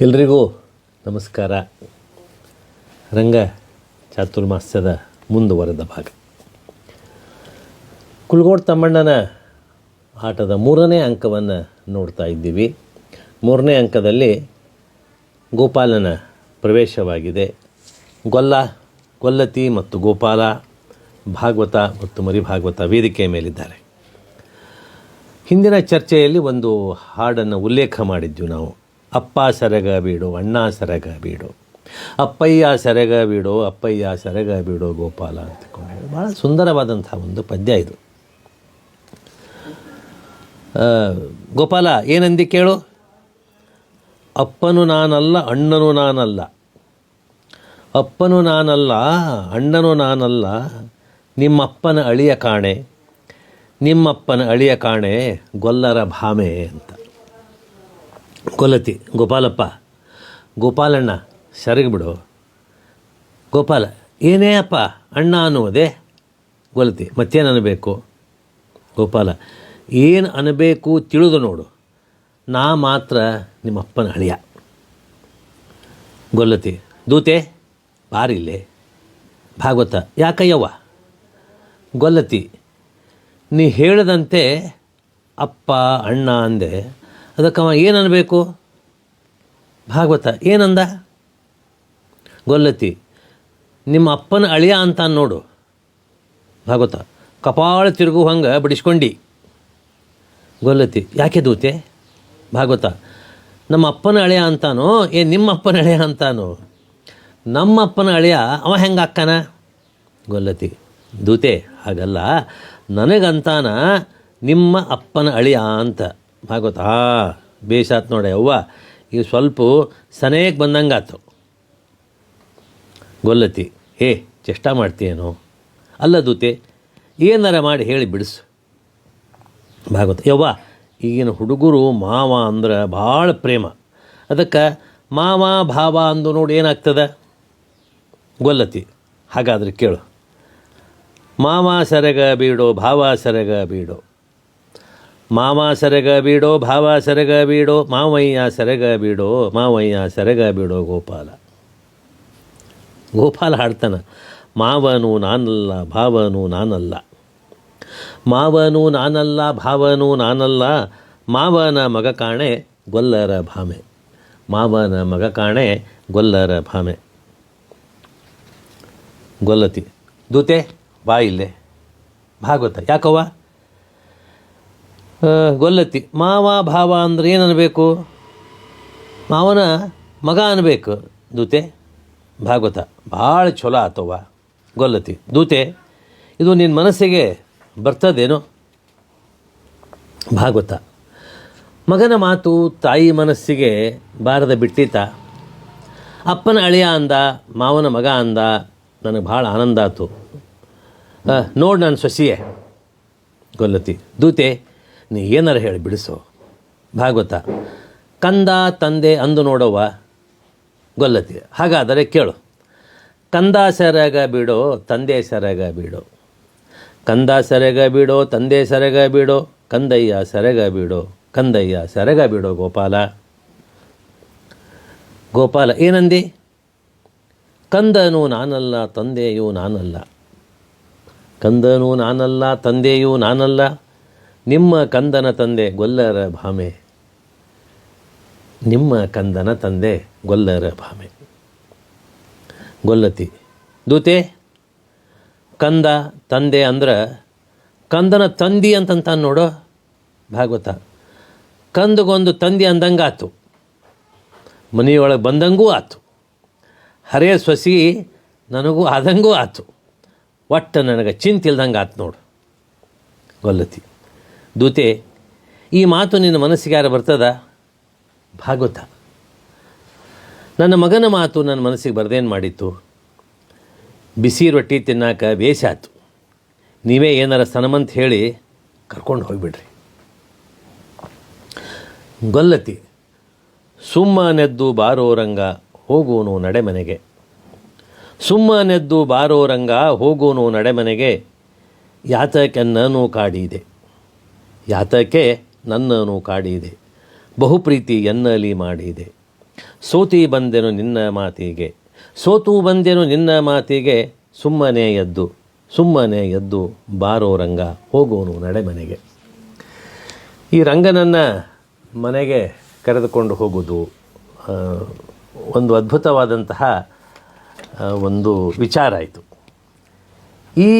ಎಲ್ರಿಗೂ ನಮಸ್ಕಾರ. ರಂಗ ಚಾತುರ್ಮಾಸ್ಯದ ಮುಂದುವರೆದ ಭಾಗ. ಕುಲ್ಗೋಡ್ ತಮ್ಮಣ್ಣನ ಆಟದ ಮೂರನೇ ಅಂಕವನ್ನು ನೋಡ್ತಾ ಇದ್ದೀವಿ. ಮೂರನೇ ಅಂಕದಲ್ಲಿ ಗೋಪಾಲನ ಪ್ರವೇಶವಾಗಿದೆ. ಗೊಲ್ಲ, ಗೊಲ್ಲತಿ ಮತ್ತು ಗೋಪಾಲ, ಭಾಗವತ ಮತ್ತು ಮರಿ ಭಾಗವತ ವೇದಿಕೆಯ ಮೇಲಿದ್ದಾರೆ. ಹಿಂದಿನ ಚರ್ಚೆಯಲ್ಲಿ ಒಂದು ಹಾಡನ್ನು ಉಲ್ಲೇಖ ಮಾಡಿದ್ವಿ ನಾವು. ಅಪ್ಪ ಸರಗ ಬೀಡು, ಅಣ್ಣ ಸರಗ ಬೀಡು. ಅಪ್ಪಯ್ಯ ಸರಗ ಬೀಡು, ಅಪ್ಪಯ್ಯ ಸರಗ ಬೀಡು, ಗೋಪಾಲ ಹೇಳಿ ಭಾಳ ಸುಂದರವಾದಂಥ ಒಂದು ಪದ್ಯ ಇದು. ಗೋಪಾಲ, ಏನಂದಿ ಕೇಳು? ಅಪ್ಪನು ನಾನಲ್ಲ, ಅಣ್ಣನು ನಾನಲ್ಲ. ಅಪ್ಪನು ನಾನಲ್ಲ, ಅಣ್ಣನು ನಾನಲ್ಲ. ನಿಮ್ಮಪ್ಪನ ಅಳಿಯ ಕಾಣೆ, ನಿಮ್ಮಪ್ಪನ ಅಳಿಯ ಕಾಣೆ, ಗೊಲ್ಲರ ಭಾಮೆ ಅಂತ. ಗೊಲ್ಲತಿ ಗೋಪಾಲಪ್ಪ. ಗೋಪಾಲಣ್ಣ ಸರಗಿಬಿಡು ಗೋಪಾಲ, ಏನೇ ಅಪ್ಪ, ಅಣ್ಣ ಅನ್ನುವುದೇ ಕೊಲತಿ ಮತ್ತೇನು ಅನ್ನಬೇಕು ಗೋಪಾಲ, ಏನು ಅನ್ನಬೇಕು ತಿಳಿದು ನೋಡು. ನಾ ಮಾತ್ರ ನಿಮ್ಮಪ್ಪನ ಅಳಿಯ ಗೊಲ್ಲತಿ, ದೂತೆ ಬಾರಿಲ್ಲೇ ಭಾಗವತ, ಯಾಕಯ್ಯವ್ವ? ಗೊಲ್ಲತಿ, ನೀ ಹೇಳದಂತೆ ಅಪ್ಪ, ಅಣ್ಣ ಅಂದೆ. ಅದಕ್ಕೆ ಅವ ಏನು ಅನ್ನಬೇಕು ಭಾಗವತ. ಏನಂದ? ಗೊಲ್ಲತಿ. ನಿಮ್ಮ ಅಪ್ಪನ ಅಳಿಯ ಅಂತ ನೋಡು. ಭಾಗವತ. ಕಪಾಳ ತಿರುಗು ಹಂಗೆ ಬಿಡಿಸ್ಕೊಂಡು. ಗೊಲ್ಲತಿ. ಯಾಕೆ ದೂತೆ? ಭಾಗವತ. ನಮ್ಮ ಅಪ್ಪನ ಅಳಿಯ ಅಂತಾನೋ? ಏ, ನಿಮ್ಮ ಅಪ್ಪನ ಅಳಿಯ ಅಂತಾನೋ? ನಮ್ಮ ಅಪ್ಪನ ಅಳಿಯ ಅವ ಹೆಂಗೆ ಅಕ್ಕನ? ಗೊಲ್ಲತಿ. ದೂತೆ, ಹಾಗಲ್ಲ. ನನಗಂತಾನ ನಿಮ್ಮ ಅಪ್ಪನ ಅಳಿಯ ಅಂತ. ಭಾಗವತ. ಹಾ ಬೇಸಾತ್ ನೋಡಿ. ಅವ್ವ, ಈಗ ಸ್ವಲ್ಪ ಸನೇಕ್ ಬಂದಂಗಾತು. ಗೊಲ್ಲತಿ ಏ ಚೇಷ್ಟ ಮಾಡ್ತೀಯೇನೋ? ಅಲ್ಲ ದೂತೆ, ಏನಾರ ಮಾಡಿ ಹೇಳಿ ಬಿಡಿಸು. ಭಾಗವತ, ಯವ್ವ, ಈಗಿನ ಹುಡುಗರು ಮಾವ ಅಂದ್ರೆ ಭಾಳ ಪ್ರೇಮ. ಅದಕ್ಕೆ ಮಾವ, ಭಾವ ಅಂದು ನೋಡಿ ಏನಾಗ್ತದೆ? ಗೊಲ್ಲತಿ, ಹಾಗಾದ್ರೆ ಕೇಳು. ಮಾವ ಸರಗ ಬೀಡೋ, ಭಾವ ಸರಗ ಬೀಡೋ. ಮಾವ ಸರಗ ಬೀಡೋ, ಭಾವ ಸರಗ ಬೀಡೋ, ಮಾವಯ್ಯ ಸರಗ ಬೀಡೋ, ಮಾವಯ್ಯ ಸರಗ ಬೀಡೋ ಗೋಪಾಲ. ಗೋಪಾಲ ಹಾಡ್ತಾನ, ಮಾವನು ನಾನಲ್ಲ, ಭಾವನು ನಾನಲ್ಲ. ಮಾವನು ನಾನಲ್ಲ, ಭಾವನು ನಾನಲ್ಲ, ಮಾವನ ಮಗ ಕಾಣೆ ಗೊಲ್ಲರ ಭಾಮೆ. ಮಾವನ ಮಗ ಕಾಣೆ ಗೊಲ್ಲರ ಭಾಮೆ. ಗೊಲ್ಲತಿ ದೂತೆ ಬಾ ಇಲ್ಲೇ. ಭಾಗವತ, ಯಾಕವ್ವ? ಆ, ಗೊಲ್ಲತಿ ಮಾವ ಭಾವ ಅಂದ್ರೆ ಏನು ಅನ್ಬೇಕು? ಮಾವನ ಮಗ ಅನ್ಬೇಕು. ದೂತೆ ಭಾಗವತ. ಭಾಳ ಚಲೋ ಆತವ್ವ ಗೊಲ್ಲತಿ ದೂತೆ ಇದು ನಿನ್ನ ಮನಸ್ಸಿಗೆ ಬರ್ತದೇನೋ? ಭಾಗವತ. ಮಗನ ಮಾತು ತಾಯಿ ಮನಸ್ಸಿಗೆ ಬಾರದ ಬಿಟ್ಟಿತ. ಅಪ್ಪನ ಅಳಿಯ ಅಂದ ಮಾವನ ಮಗ ಅಂದ ನನಗೆ ಭಾಳ ಆನಂದ ಆತು. ನೋಡಿ ನಾನು ಸೊಸಿಯೇ ಗೊಲ್ಲತಿ ದೂತೆ ನೀ ಏನಾರ ಹೇಳಿ ಬಿಡಿಸು. ಭಾಗವತ, ಕಂದ ತಂದೆ ಅಂದು ನೋಡವ್ವ. ಗೊಲ್ಲತಿ, ಹಾಗಾದರೆ ಕೇಳು. ಕಂದ ಸೆರಗ ಬಿಡೋ, ತಂದೆ ಸೆರಗ ಬಿಡೋ. ಕಂದ ಸೆರಗ ಬಿಡೋ, ತಂದೆ ಸೆರಗ ಬಿಡೋ, ಕಂದಯ್ಯ ಸೆರಗ ಬಿಡೋ, ಕಂದಯ್ಯ ಸೆರಗ ಬಿಡೋ, ಗೋಪಾಲ. ಗೋಪಾಲ, ಏನಂದಿ? ಕಂದನು ನಾನಲ್ಲ, ತಂದೆಯೂ ನಾನಲ್ಲ. ಕಂದನು ನಾನಲ್ಲ, ತಂದೆಯೂ ನಾನಲ್ಲ. ನಿಮ್ಮ ಕಂದನ ತಂದೆ ಗೊಲ್ಲರ ಭಾಮೆ. ನಿಮ್ಮ ಕಂದನ ತಂದೆ ಗೊಲ್ಲರ ಭಾಮೆ. ಗೊಲ್ಲತಿ. ದೂತೆ, ಕಂದ ತಂದೆ ಅಂದ್ರೆ ಕಂದನ ತಂದಿ ಅಂತಂತ ನೋಡೋ. ಭಾಗವತ ಕಂದಗೊಂದು ತಂದಿ ಅಂದಂಗಾತು. ಮನೆಯೊಳಗೆ ಬಂದಂಗೂ ಆತು. ಹರೇ ಸೊಸಿ ನನಗೂ ಆದಂಗೂ ಆತು. ಒಟ್ಟು ನನಗೆ ಚಿಂತಿಲ್ದಂಗೆ ಆತು ನೋಡು. ಗೊಲ್ಲತಿ. ದೂತೆ, ಈ ಮಾತು ನಿನ್ನ ಮನಸ್ಸಿಗೆ ಯಾರು ಬರ್ತದ? ಭಾಗವತ. ನನ್ನ ಮಗನ ಮಾತು ನನ್ನ ಮನಸ್ಸಿಗೆ ಬರ್ದೇನು ಮಾಡಿತ್ತು? ಬಿಸಿ ರೊಟ್ಟಿ ತಿನ್ನಾಕ ಬೇಸ ಆಯ್ತು ನೀವೇ ಏನಾರ ಸನಮಂತ ಹೇಳಿ ಕರ್ಕೊಂಡು ಹೋಗಿಬಿಡ್ರಿ. ಗೊಲ್ಲತಿ ಸುಮ್ಮನೆದ್ದು ಬಾರೋರಂಗ ಹೋಗೋನು ನಡೆಮನೆಗೆ. ಸುಮ್ಮನೆದ್ದು ಬಾರೋರಂಗ ಹೋಗೋನು ನಡೆಮನೆಗೆ. ಕಾಡಿ ಕಾಡಿದೆ. ಯಾತಕ್ಕೆ ನನ್ನನು ಕಾಡಿದೆ. ಬಹುಪ್ರೀತಿ ಎನ್ನಲಿ ಮಾಡಿದೆ. ಸೋತಿ ಬಂದೆನು ನಿನ್ನ ಮಾತಿಗೆ. ಸೋತು ಬಂದೆನು ನಿನ್ನ ಮಾತಿಗೆ ಸುಮ್ಮನೆ ಎದ್ದು ಸುಮ್ಮನೆ ಎದ್ದು ಬಾರೋ ರಂಗ ಹೋಗೋನು ನಡೆಮನೆಗೆ. ಈ ರಂಗನನ್ನು ಮನೆಗೆ ಕರೆದುಕೊಂಡು ಹೋಗುವುದು ಒಂದು ಅದ್ಭುತವಾದಂತಹ ಒಂದು ವಿಚಾರ ಆಯಿತು. ಈ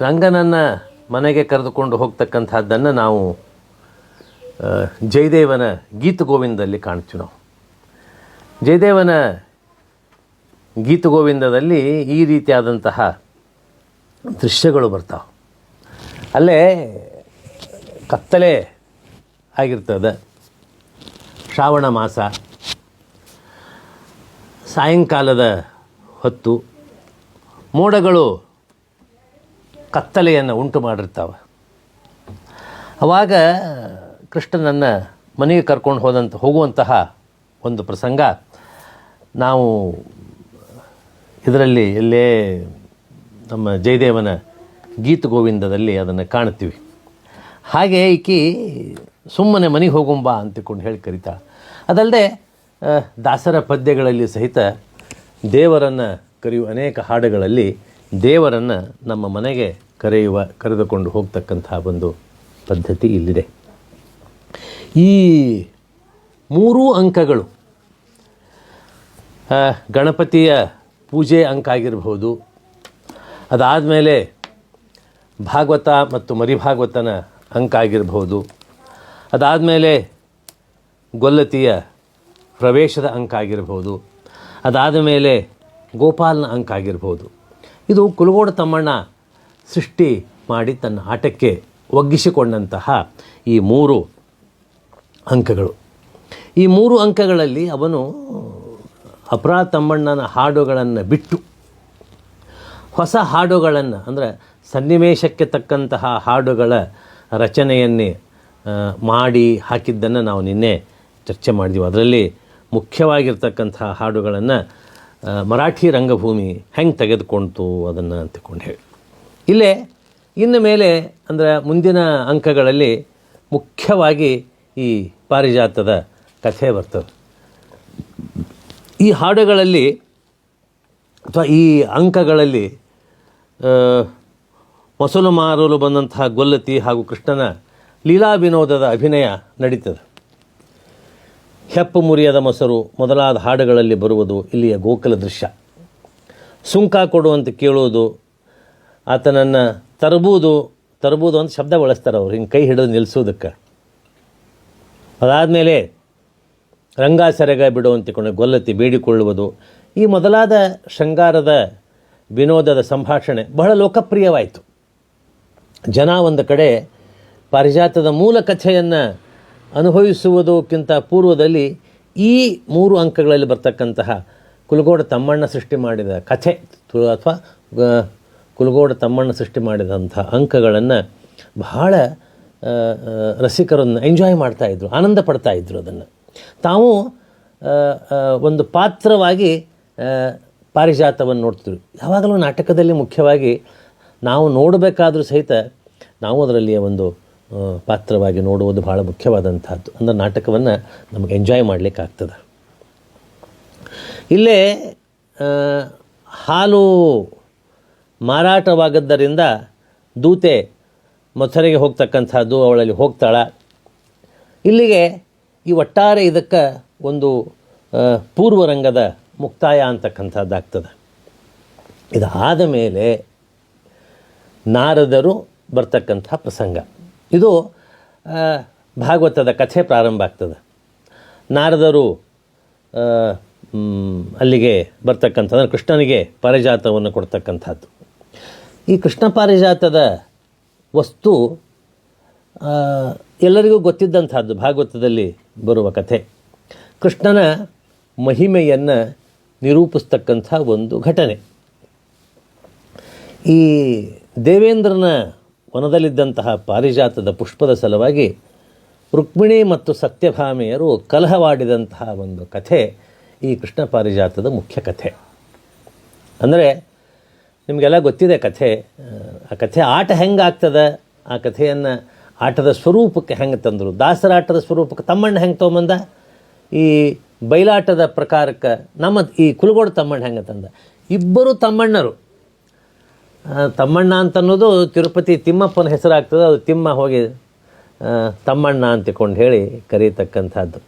ರಂಗನನ್ನು ಮನೆಗೆ ಕರೆದುಕೊಂಡು ಹೋಗ್ತಕ್ಕಂಥದ್ದನ್ನು ನಾವು ಜಯದೇವನ ಗೀತಗೋವಿಂದದಲ್ಲಿ ಕಾಣ್ತೀವಿ ನಾವು. ಜಯದೇವನ ಗೀತಗೋವಿಂದದಲ್ಲಿ ಈ ರೀತಿಯಾದಂತಹ ದೃಶ್ಯಗಳು ಬರ್ತಾವೆ. ಅಲ್ಲೇ ಕತ್ತಲೆ ಆಗಿರ್ತದೆ. ಶ್ರಾವಣ ಮಾಸ, ಸಾಯಂಕಾಲದ ಹೊತ್ತು ಮೋಡಗಳು ಕತ್ತಲೆಯನ್ನು ಉಂಟು ಮಾಡಿರ್ತಾವೆ. ಆವಾಗ ಕೃಷ್ಣನನ್ನು ಮನೆಗೆ ಕರ್ಕೊಂಡು ಹೋದಂಥ ಹೋಗುವಂತಹ ಒಂದು ಪ್ರಸಂಗ. ನಾವು ಇದರಲ್ಲಿ ಎಲ್ಲೇ ನಮ್ಮ ಜಯದೇವನ ಗೀತ ಗೋವಿಂದದಲ್ಲಿ ಅದನ್ನು ಕಾಣ್ತೀವಿ ಹಾಗೆ ಈಕಿ ಸುಮ್ಮನೆ ಮನೆಗೆ ಹೋಗುಂಬ ಅಂತಕೊಂಡು ಹೇಳಿ ಕರಿತಾಳೆ ಅದಲ್ಲದೆ ದಾಸರ ಪದ್ಯಗಳಲ್ಲಿ ಸಹಿತ ದೇವರನ್ನು ಕರೆಯುವ ಅನೇಕ ಹಾಡುಗಳಲ್ಲಿ ದೇವರನ್ನು ನಮ್ಮ ಮನೆಗೆ ಕರೆಯುವ, ಕರೆದುಕೊಂಡು ಹೋಗ್ತಕ್ಕಂತಹ ಒಂದು ಪದ್ಧತಿ ಇಲ್ಲಿದೆ. ಈ ಮೂರೂ ಅಂಕಗಳು ಗಣಪತಿಯ ಪೂಜೆ ಅಂಕ ಆಗಿರ್ಬೋದು ಅದಾದಮೇಲೆ ಭಾಗವತ ಮತ್ತು ಮರಿಭಾಗವತನ ಅಂಕ ಆಗಿರಬಹುದು, ಅದಾದಮೇಲೆ ಗೊಲ್ಲತಿಯ ಪ್ರವೇಶದ ಅಂಕ ಆಗಿರ್ಬೋದು ಅದಾದ ಮೇಲೆ ಗೋಪಾಲನ ಅಂಕ ಆಗಿರ್ಬೋದು ಇದು ಕುಲಗೋಡ ತಮ್ಮಣ್ಣ ಸೃಷ್ಟಿ ಮಾಡಿ ತನ್ನ ಆಟಕ್ಕೆ ಒಗ್ಗಿಸಿಕೊಂಡಂತಹ ಈ ಮೂರು ಅಂಕಗಳು. ಈ ಮೂರು ಅಂಕಗಳಲ್ಲಿ ಅವನು ಅಪರಾ ತಮ್ಮಣ್ಣನ ಹಾಡುಗಳನ್ನು ಬಿಟ್ಟು ಹೊಸ ಹಾಡುಗಳನ್ನು, ಅಂದರೆ ಸನ್ನಿವೇಶಕ್ಕೆ ತಕ್ಕಂತಹ ಹಾಡುಗಳ ರಚನೆಯನ್ನೇ ಮಾಡಿ ಹಾಕಿದ್ದನ್ನು ನಾವು ನಿನ್ನೆ ಚರ್ಚೆ ಮಾಡಿದ್ದೀವಿ ಅದರಲ್ಲಿ ಮುಖ್ಯವಾಗಿರ್ತಕ್ಕಂತಹ ಹಾಡುಗಳನ್ನು ಮರಾಠಿ ರಂಗಭೂಮಿ ಹೆಂಗೆ ತೆಗೆದುಕೊಳ್ತು ಅದನ್ನು ಅಂತಕೊಂಡು ಹೇಳಿ. ಇಲ್ಲೇ, ಇನ್ನು ಮೇಲೆ, ಅಂದರೆ ಮುಂದಿನ ಅಂಕಗಳಲ್ಲಿ ಮುಖ್ಯವಾಗಿ ಈ ಪಾರಿಜಾತದ ಕಥೆ ಬರ್ತದೆ. ಈ ಹಾಡುಗಳಲ್ಲಿ ಅಥವಾ ಈ ಅಂಕಗಳಲ್ಲಿ ಮೊಸಲು ಮಾರಲು ಬಂದಂತಹ ಗೊಲ್ಲತಿ ಹಾಗೂ ಕೃಷ್ಣನ ಲೀಲಾ ವಿನೋದದ ಅಭಿನಯ ನಡೀತದೆ. ಹೆಪ್ಪು ಮುರಿಯದ ಮೊಸರು ಮೊದಲಾದ ಹಾಡುಗಳಲ್ಲಿ ಬರುವುದು ಇಲ್ಲಿಯ ಗೋಕುಲ ದೃಶ್ಯ. ಸುಂಕ ಕೊಡುವಂತ ಕೇಳುವುದು, ಆತನನ್ನು ತರಬೂದು ತರಬೂದು ಅಂತ ಶಬ್ದ ಬಳಸ್ತಾರೆ ಅವ್ರು. ಹಿಂಗೆ ಕೈ ಹಿಡಿದು ನಿಲ್ಲಿಸೋದಕ್ಕೆ ಅದಾದಮೇಲೆ ರಂಗಾಸರೆಗ ಬಿಡುವಂತಿಕೊಂಡು ಗೊಲ್ಲತಿ ಬೇಡಿಕೊಳ್ಳುವುದು. ಈ ಮೊದಲಾದ ಶೃಂಗಾರದ ವಿನೋದದ ಸಂಭಾಷಣೆ ಬಹಳ ಲೋಕಪ್ರಿಯವಾಯಿತು. ಜನ ಒಂದು ಕಡೆ ಪಾರಿಜಾತದ ಮೂಲ ಕಥೆಯನ್ನು ಅನುಭವಿಸುವುದಕ್ಕಿಂತ ಪೂರ್ವದಲ್ಲಿ ಈ ಮೂರು ಅಂಕಗಳಲ್ಲಿ ಬರ್ತಕ್ಕಂತಹ ಕುಲಗೋಡ ತಮ್ಮಣ್ಣ ಸೃಷ್ಟಿ ಮಾಡಿದ ಕಥೆ ಅಥವಾ ಕುಲಗೋಡ ತಮ್ಮಣ್ಣ ಸೃಷ್ಟಿ ಮಾಡಿದಂಥ ಅಂಕಗಳನ್ನು ಬಹಳ ರಸಿಕರನ್ನು ಎಂಜಾಯ್ ಮಾಡ್ತಾಯಿದ್ರು ಆನಂದ ಪಡ್ತಾಯಿದ್ರು ಅದನ್ನು. ತಾವು ಒಂದು ಪಾತ್ರವಾಗಿ ಪಾರಿಜಾತವನ್ನು ನೋಡ್ತಿದ್ರು. ಯಾವಾಗಲೂ ನಾಟಕದಲ್ಲಿ ಮುಖ್ಯವಾಗಿ ನಾವು ನೋಡಬೇಕಾದ್ರೂ ಸಹಿತ ನಾವು ಅದರಲ್ಲಿ ಒಂದು ಪಾತ್ರವಾಗಿ ನೋಡುವುದು ಭಾಳ ಮುಖ್ಯವಾದಂಥದ್ದು ಅಂದರೆ ನಾಟಕವನ್ನು ನಮಗೆ ಎಂಜಾಯ್ ಮಾಡಲಿಕ್ಕಾಗ್ತದೆ. ಇಲ್ಲೇ ಹಾಲು ಮಾರಾಟವಾಗದ್ದರಿಂದ ದೂತೆ ಮಥುರೆಗೆ ಹೋಗ್ತಕ್ಕಂಥದ್ದು ಅವಳಲ್ಲಿ ಹೋಗ್ತಾಳ. ಇಲ್ಲಿಗೆ ಈ ಒಟ್ಟಾರೆ ಇದಕ್ಕೆ ಒಂದು ಪೂರ್ವರಂಗದ ಮುಕ್ತಾಯ ಅಂತಕ್ಕಂಥದ್ದಾಗ್ತದೆ. ಇದಾದ ಮೇಲೆ ನಾರದರು ಬರ್ತಕ್ಕಂಥ ಪ್ರಸಂಗ. ಇದು ಭಾಗವತದ ಕಥೆ ಪ್ರಾರಂಭ ಆಗ್ತದೆ. ನಾರದರು ಅಲ್ಲಿಗೆ ಬರ್ತಕ್ಕಂಥದ್ದು ಕೃಷ್ಣನಿಗೆ ಪಾರಿಜಾತವನ್ನು ಕೊಡ್ತಕ್ಕಂಥದ್ದು. ಈ ಕೃಷ್ಣ ಪಾರಿಜಾತದ ವಸ್ತು ಎಲ್ಲರಿಗೂ ಗೊತ್ತಿದ್ದಂಥದ್ದು, ಭಾಗವತದಲ್ಲಿ ಬರುವ ಕಥೆ. ಕೃಷ್ಣನ ಮಹಿಮೆಯನ್ನು ನಿರೂಪಿಸ್ತಕ್ಕಂಥ ಒಂದು ಘಟನೆ. ಈ ದೇವೇಂದ್ರನ ವನದಲ್ಲಿದ್ದಂತಹ ಪಾರಿಜಾತದ ಪುಷ್ಪದ ಸಲುವಾಗಿ ರುಕ್ಮಿಣಿ ಮತ್ತು ಸತ್ಯಭಾಮೆಯರು ಕಲಹವಾಡಿದಂತಹ ಒಂದು ಕಥೆ ಈ ಕೃಷ್ಣ ಪಾರಿಜಾತದ ಮುಖ್ಯ ಕಥೆ. ಅಂದರೆ ನಿಮಗೆಲ್ಲ ಗೊತ್ತಿದೆ ಕಥೆ ಆ, ಕಥೆ ಆಟ ಹೆಂಗೆ ಆಗ್ತದೆ ಆ ಕಥೆಯನ್ನು ಆಟದ ಸ್ವರೂಪಕ್ಕೆ ಹೆಂಗೆ ತಂದರು? ದಾಸರ ಆಟದ ಸ್ವರೂಪಕ್ಕೆ ತಮ್ಮಣ್ಣ ಹೆಂಗೆ ತೊಗೊಂಬಂದ? ಈ ಬಯಲಾಟದ ಪ್ರಕಾರಕ್ಕೆ ನಮ್ಮ ಈ ಕುಲಗೋಡು ತಮ್ಮಣ್ಣ ಹೆಂಗೆ ತಂದ? ಇಬ್ಬರು ತಮ್ಮಣ್ಣರು. ತಮ್ಮಣ್ಣ ಅಂತ ಅನ್ನೋದು ತಿರುಪತಿ ತಿಮ್ಮಪ್ಪನ ಹೆಸರಾಗ್ತದೆ, ಅದು ತಿಮ್ಮ ಹೋಗಿ ತಮ್ಮಣ್ಣ ಅಂತಿಕೊಂಡು ಹೇಳಿ ಕರೀತಕ್ಕಂಥದ್ದು.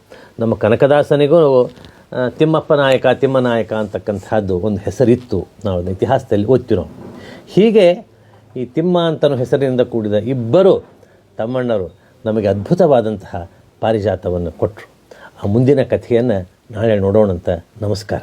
ನಮ್ಮ ಕನಕದಾಸನಿಗೂ ತಿಮ್ಮಪ್ಪ ನಾಯಕ, ತಿಮ್ಮ ನಾಯಕ ಅಂತಕ್ಕಂಥದ್ದು ಒಂದು ಹೆಸರಿತ್ತು. ನಾವು ಇತಿಹಾಸದಲ್ಲಿ ಓದ್ತಿರೋ ಹೀಗೆ ಈ ತಿಮ್ಮ ಅಂತನೋ ಹೆಸರಿನಿಂದ ಕೂಡಿದ ಇಬ್ಬರು ತಮ್ಮಣ್ಣರು ನಮಗೆ ಅದ್ಭುತವಾದಂತಹ ಪಾರಿಜಾತವನ್ನು ಕೊಟ್ಟರು ಆ ಮುಂದಿನ ಕಥೆಯನ್ನು ನಾಳೆ ನೋಡೋಣಂತ ನಮಸ್ಕಾರ.